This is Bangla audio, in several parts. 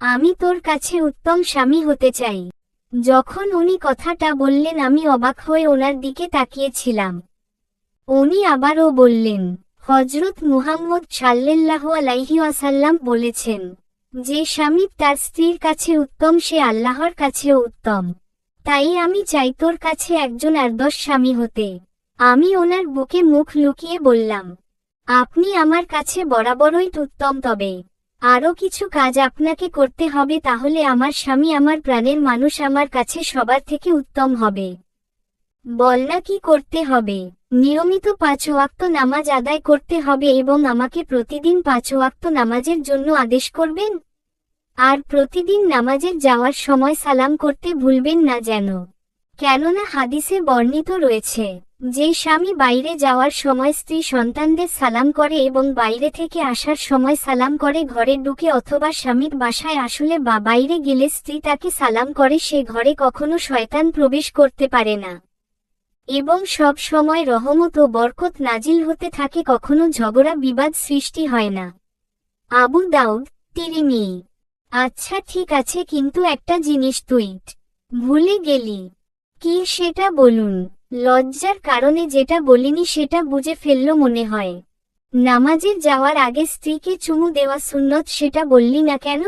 আমি তোর কাছে উত্তম স্বামী হতে চাই। যখন উনি কথাটা বললেন, আমি অবাক হয়ে ওনার দিকে তাকিয়েছিলাম। উনি আবারও বললেন হজরত মুহাম্মদ সাল্লাহ আলাইহি আসাল্লাম বলেছেন, যে স্বামী তার স্ত্রীর কাছে উত্তম, সে আল্লাহর কাছেও উত্তম। তাই আমি চাই তোর কাছে একজন আদর্শ স্বামী হতে। আমি ওনার বুকে মুখ লুকিয়ে বললাম, আপনি আমার কাছে বরাবরই উত্তম তবে। আরও কিছু কাজ আপনাকে করতে হবে তাহলে আমার স্বামী আমার প্রাণের মানুষ আমার কাছে সবার থেকে উত্তম হবে। বল না কি করতে হবে। নিয়মিত পাঁচ ওয়াক্ত নামাজ আদায় করতে হবে এবং আমাকে প্রতিদিন পাঁচ ওয়াক্ত নামাজের জন্য আদেশ করবেন? আর প্রতিদিন নামাজের যাওয়ার সময় সালাম করতে ভুলবেন না যেন। কেননা হাদিসে বর্ণিত রয়েছে যে স্বামী বাইরে যাওয়ার সময় স্ত্রী সন্তানদের সালাম করে এবং বাইরে থেকে আসার সময় সালাম করে ঘরে ঢুকে অথবা স্বামীর বাসায় আসলে বা বাইরে গেলে স্ত্রী তাকে সালাম করে, সে ঘরে কখনো শয়তান প্রবেশ করতে পারে না। এবং সব সময় রহমত ও বরকত নাজিল হতে থাকে, কখনো ঝগড়া বিবাদ সৃষ্টি হয় না। আবু দাউদ, তিরিমি। আচ্ছা ঠিক আছে, কিন্তু একটা জিনিস তুই ভুলে গেলি। কি সেটা বলুন? লজ্জার কারণে যেটা বলিনি সেটা বুঝে ফেলল মনে হয়। নামাজের যাওয়ার আগে স্ত্রীকে চুমু দেওয়া সুন্নত সেটা বললি না কেন?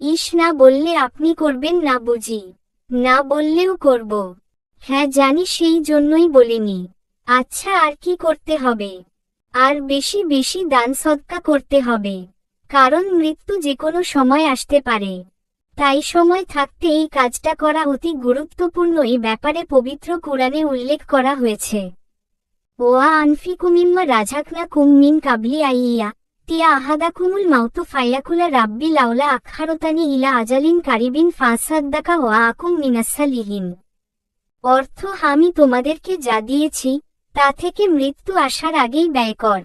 ইস, না বললে আপনি করবেন, না বুঝি। না বললেও করব। হ্যাঁ জানি সেই জন্যই বলিনি। আচ্ছা আর কি করতে হবে? আর বেশি বেশি দান সৎকা করতে হবে। কারণ মৃত্যু যে কোনো সময় আসতে পারে। তাই সময় থাকতে এই কাজটা করা অতি গুরুত্বপূর্ণ। এই ব্যাপারে পবিত্র কোরআনে উল্লেখ করা হয়েছে। ওয়া আনফিকুমিম্মা রাজাকনা কুম্মিন কাবলি আইয়া তিয়া আহাদাকুমুল মাউতু ফাইয়াকুলা রাব্বি লাউলা আখারতানি ইলা আজালিন কারিবিন ফাসাদ্দাকা ওয়া আকুম মিনাসালিহীন অর্থ, আমি তোমাদেরকে যা দিয়েছি, তা থেকে মৃত্যু আসার আগেই ব্যয় কর।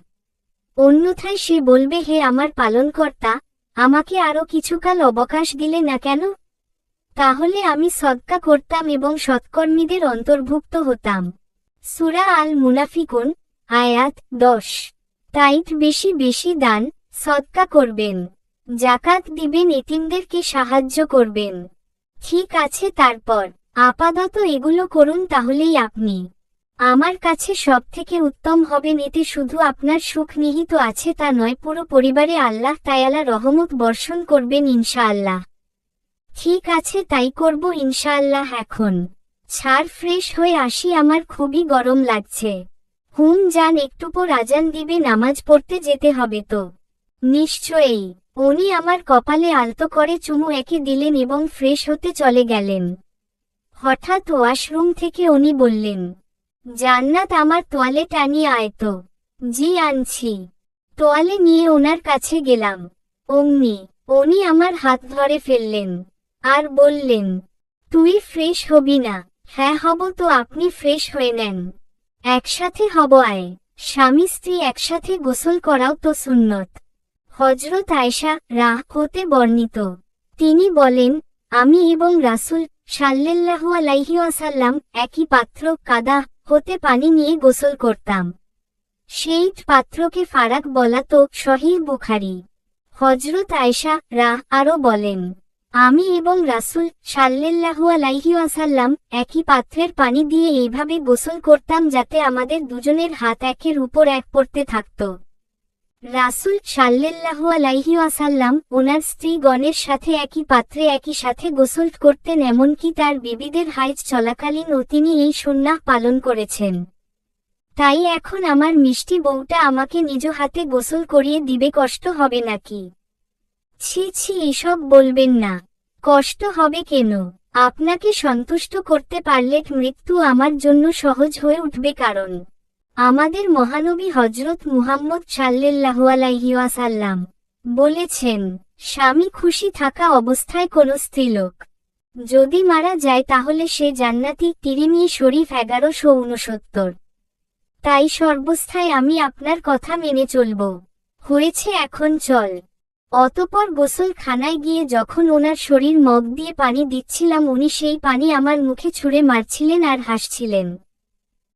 অন্যথায় সে বলবে, হে আমার পালনকর্তা আমাকে আরও কিছুকাল অবকাশ দিলে না কেন? তাহলে আমি সৎকা করতাম এবং সৎকর্মীদের অন্তর্ভুক্ত হতাম। সুরা আল মুনাফিকুন আয়াত দশ। তাইত বেশি বেশি দান, সৎকা করবেন। জাকাত দিবেন এতিমদেরকে সাহায্য করবেন। ঠিক আছে, তারপর আপাতত এগুলো করুন তাহলেই আপনি আমার কাছে সবথেকে উত্তম হবেন এতে শুধু আপনার সুখ নিহিত আছে তা নয়, পুরো পরিবারে আল্লাহ তায়ালা রহমত বর্ষণ করবেন ইনশাআল্লাহ। ঠিক আছে, তাই করব ইনশাআল্লাহ এখন। ছাড়, ফ্রেশ হয়ে আসি, আমার খুবই গরম লাগছে। হুম, যান, একটু পর আজান দিবে, নামাজ পড়তে যেতে হবে তো। নিশ্চয়ই। উনি আমার কপালে আলতো করে চুমু একে দিলেন এবং ফ্রেশ হতে চলে গেলেন। হঠাৎ ওয়াশরুম থেকে উনি বললেন জান্নাত আমার তোয়ালে টানিয়ে আয় তো। জি, আনছি। তোয়ালে নিয়ে ওনার কাছে গেলাম। অমনি, উনি আমার হাত ধরে ফেললেন। আর বললেন, তুই ফ্রেশ হবি না। হ্যাঁ হব তো আপনি ফ্রেশ হয়ে নেন। একসাথে হব আয়। স্বামী, স্ত্রী একসাথে গোসল করাও তো সুন্নত। হজরত আয়সা রাহ হতে বর্ণিত। তিনি বলেন, আমি এবং রাসুল সাল্লাল্লাহু আলাইহি ওয়াসাল্লাম একই পাত্র কাদা হতে পানি নিয়ে গোসল করতাম। সেই পাত্রকে ফারাক বলা তো শহীদ বুখারি। হজরত আয়সা রা আরও বলেন, আমি এবং রাসুল সাল্লাহ আলাইহি ওয়াসাল্লাম একই পাত্রের পানি দিয়ে এইভাবে গোসল করতাম যাতে আমাদের দুজনের হাত একের উপর এক পড়তে থাকত। রাসুল সাল্লাল্লাহু আলাইহি আসাল্লাম ওনার স্ত্রীগণের সাথে একই পাত্রে একই সাথে গোসল করতেন এমনকি তার বিবিদের হাইজ চলাকালীনও তিনি এই সুন্নাহ পালন করেছেন। তাই এখন আমার মিষ্টি বউটা আমাকে নিজ হাতে গোসল করিয়ে দিবে কষ্ট হবে নাকি? ছি ছি, এসব বলবেন না। কষ্ট হবে কেন? আপনাকে সন্তুষ্ট করতে পারলে মৃত্যু আমার জন্য সহজ হয়ে উঠবে কারণ আমাদের মহানবী হজরত মুহাম্মদ সাল্লাল্লাহু আলাইহি ওয়াসাল্লাম বলেছেন, স্বামী খুশি থাকা অবস্থায় কোনো স্ত্রীলোক যদি মারা যায় তাহলে সে জান্নাতি তিরিমি শরীফ এগারোশো উনসত্তর তাই সর্বস্থায় আমি আপনার কথা মেনে চলব। হয়েছে এখন চল। অতপর গোসলখানায় গিয়ে যখন ওনার শরীর মগ দিয়ে পানি দিচ্ছিলাম, উনি সেই পানি আমার মুখে ছুঁড়ে মারছিলেন আর হাসছিলেন।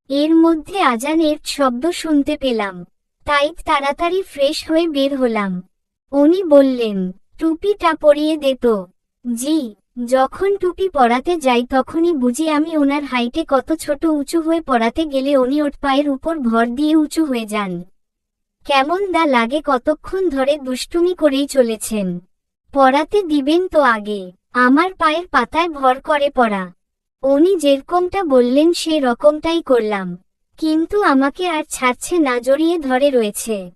এর মধ্যে আজানের শব্দ শুনতে পেলাম। তাই তাড়াতাড়ি ফ্রেশ হয়ে বের হলাম। উনি বললেন, টুপিটা পরিয়ে দে তো। জি, যখন টুপি পরাতে যাই তখনই বুঝি আমি ওনার হাইটে কত ছোট উঁচু হয়ে পড়াতে গেলে উনি ওট পায়ের উপর ভর দিয়ে উঁচু হয়ে যান। কেমন দা লাগে কতক্ষণ ধরে দুষ্টুমি করেই চলেছেন। পড়াতে দিবেন তো আগে, আমার পায়ের পাতায় ভর করে পড়া উনি যেরকমটা বললেন সে রকমটাই করলাম। কিন্তু আমাকে আর ছাড়ছে না, জড়িয়ে ধরে রয়েছে।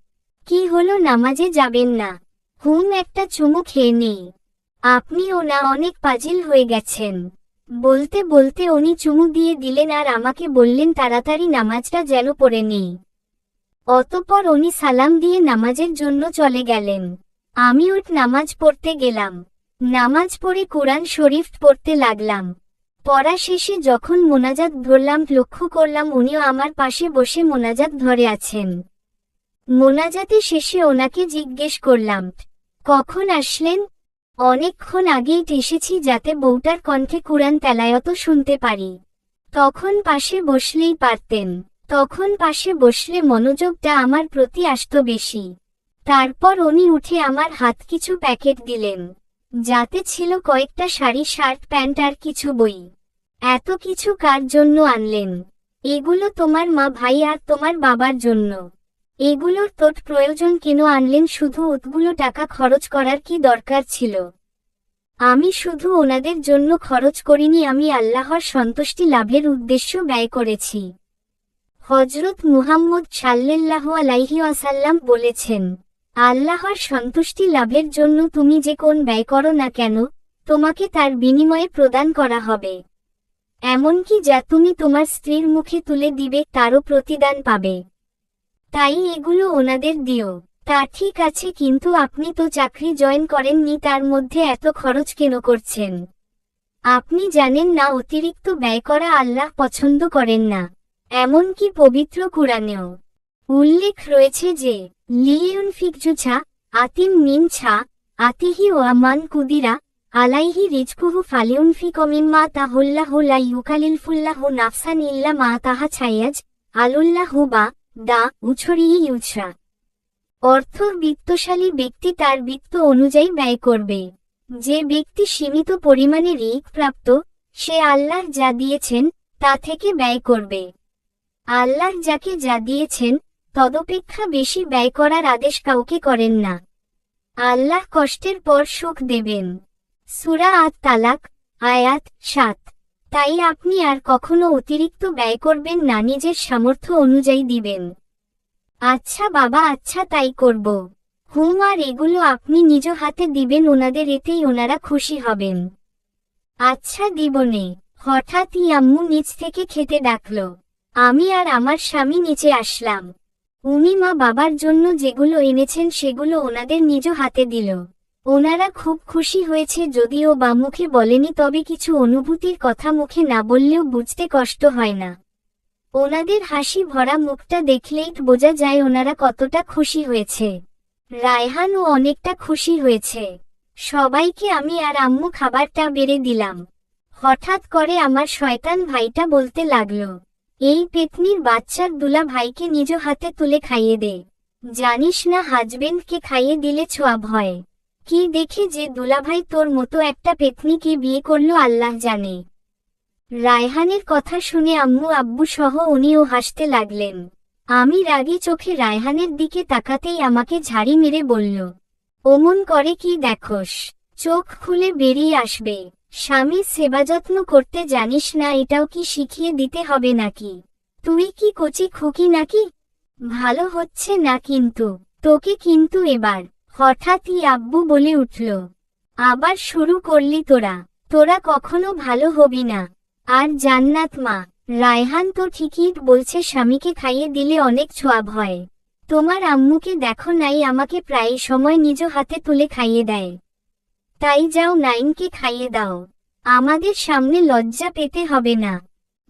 কি হলো নামাজে যাবেন না? হুম একটা চুমু খেয়ে নেই। আপনিও না, অনেক পাজিল হয়ে গেছেন। বলতে বলতে উনি চুমু দিয়ে দিলেন আর আমাকে বললেন তাড়াতাড়ি নামাজটা যেন পড়ে নেই। অতপর উনি সালাম দিয়ে নামাজের জন্য চলে গেলেন। আমি ওট নামাজ পড়তে গেলাম। নামাজ পড়ে কোরআন শরীফ পড়তে লাগলাম। পড়া শেষে যখন মোনাজাত ধরলাম, লক্ষ্য করলাম উনিও আমার পাশে বসে মোনাজাত ধরে আছেন। মোনাজাতে শেষে ওনাকে জিজ্ঞেস করলাম, কখন আসলেন? অনেকক্ষণ আগেই এসেছি যাতে বউটার কণ্ঠে কোরআন তেলায়ত শুনতে পারি। তখন পাশে বসলেই পারতেন। তখন পাশে বসলে মনোযোগটা আমার প্রতি আসত বেশি। তারপর উনি উঠে আমার হাত কিছু প্যাকেট দিলেন। যাতে ছিল কয়েকটা শাড়ি, শার্ট, প্যান্ট আর কিছু বই। এত কিছু কার জন্য আনলেন? এগুলো তোমার মা ভাই আর তোমার বাবার জন্য। এগুলোর তোট প্রয়োজন কেন আনলেন? শুধু ওতগুলো টাকা খরচ করার কি দরকার ছিল? আমি শুধু ওনাদের জন্য খরচ করিনি, আমি আল্লাহর সন্তুষ্টি লাভের উদ্দেশ্য ব্যয় করেছি। হজরত মুহাম্মদ সাল্লাল্লাহ আলাইহি আসাল্লাম বলেছেন আল্লাহর সন্তুষ্টি লাভের জন্য তুমি যে কোন ব্যয় করো না কেন, তোমাকে তার বিনিময়ে প্রদান করা হবে। এমনকি যা তুমি তোমার স্ত্রীর মুখে তুলে দিবে তারও প্রতিদান পাবে। তাই এগুলো ওনাদের দিও। তা ঠিক আছে, কিন্তু আপনি তো চাকরি জয়েন করেননি, তার মধ্যে এত খরচ কেন করছেন? আপনি জানেন না, অতিরিক্ত ব্যয় করা আল্লাহ পছন্দ করেন না। এমনকি পবিত্র কুরআনেও। উল্লেখ রয়েছে যে লিউন ফিকজুছা আতিম মিন ছা, আতিহি আমান কুদিরা, আলাইহি রিজকুহু ফালিউন ফিকমিম্মা তাহুল্লাহু লা ইউকালিলফুল্লাহু নাফসান ইল্লা মা তাহা ছাইয়াজ, আলুল্লাহু বা, দা উছরিয়ে ইউছরা। অর্থ বিত্তশালী ব্যক্তি তার বিত্ত অনুযায়ী ব্যয় করবে। যে ব্যক্তি সীমিত পরিমাণে ঋক প্রাপ্ত, সে আল্লাহ যা দিয়েছেন, তা থেকে ব্যয় করবে। আল্লাহ যাকে যা দিয়েছেন তদপেক্ষা বেশি ব্যয় করার আদেশ কাউকে করেন না। আল্লাহ কষ্টের পর সুখ দেবেন। সুরা আত তালাক আয়াত সাত। তাই আপনি আর কখনো অতিরিক্ত ব্যয় করবেন না, নিজের সামর্থ্য অনুযায়ী দিবেন। আচ্ছা বাবা আচ্ছা তাই করব। হুম, আর এগুলো আপনি নিজ হাতে দিবেন, ওনাদের এতেই ওনারা খুশি হবেন। আচ্ছা দিবনে, হঠাৎই আম্মু নিচ থেকে খেতে ডাকল। আমি আর আমার স্বামী নিচে আসলাম। উনি মা বাবার জন্য যেগুলো এনেছেন সেগুলো ওনাদের নিজ হাতে দিল। ওনারা খুব খুশি হয়েছে যদিও বা মুখে বলেনি, তবে কিছু অনুভূতির কথা মুখে না বললেও বুঝতে কষ্ট হয় না। ওনাদের হাসি ভরা মুখটা দেখলেই বোঝা যায় ওনারা কতটা খুশি হয়েছে। রায়হানও অনেকটা খুশি হয়েছে। সবাইকে আমি আর আম্মু খাবারটা বেড়ে দিলাম। হঠাৎ করে আমার শয়তান ভাইটা বলতে লাগল এই পেতনির বাচ্চার দুলা ভাইকে নিজ হাতে তুলে খাইয়ে দে। জানিস না হাজবেন্ডকে খাইয়ে দিলে ছোয়া ভয়। কি দেখে যে দুলাভাই তোর মতো একটা পেতনিকে বিয়ে করল আল্লাহ জানে। রায়হানের কথা শুনে আম্মু আব্বু সহ উনিও হাসতে লাগলেন। আমি রাগী চোখে রায়হানের দিকে তাকাতেই আমাকে ঝাড়ি মেরে বলল ওমন করে কি দেখোস, চোখ খুলে বেরিয়ে আসবে। স্বামী সেবাযত্ন করতে জানিস না, এটাও কি শিখিয়ে দিতে হবে নাকি? তুই কি কচি খুকি নাকি? ভালো হচ্ছে না কিন্তু। তোকে কিন্তু এবার, হঠাৎই আব্বু বলে উঠল। আবার শুরু করলি তোরা। তোরা কখনো ভালো হবি না। আর জান্নাত মা, রায়হান তো ঠিকই বলছে স্বামীকে খাইয়ে দিলে অনেক ছোয়াব হয় তোমার আম্মুকে দেখো নাই, আমাকে প্রায় সময় নিজ হাতে তুলে খাইয়ে দেয়। তাই যাও নাইনকে খাইয়ে দাও। আমাদের সামনে লজ্জা পেতে হবে না।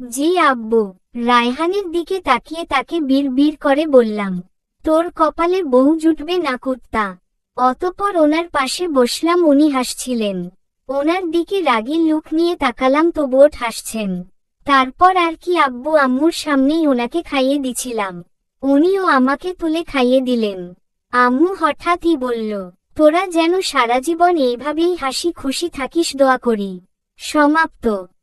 জি আব্বু, রায়হানের দিকে তাকিয়ে তাকে বীর বীর করে বললাম, তোর কপালে বউ জুটবে না কুত্তা। অতপর ওনার পাশে বসলাম, উনি হাসছিলেন। ওনার দিকে রাগী লুক নিয়ে তাকালাম, তবুও হাসছেন। তারপর আর কি আব্বু, আম্মুর সামনেই ওনাকে খাইয়ে দিছিলাম। উনিও আমাকে তুলে খাইয়ে দিলেন। আম্মু হঠাৎই বলল তোরা যেন সারা জীবন এইভাবেই হাসি খুশি থাকিস দোয়া করি। সমাপ্ত।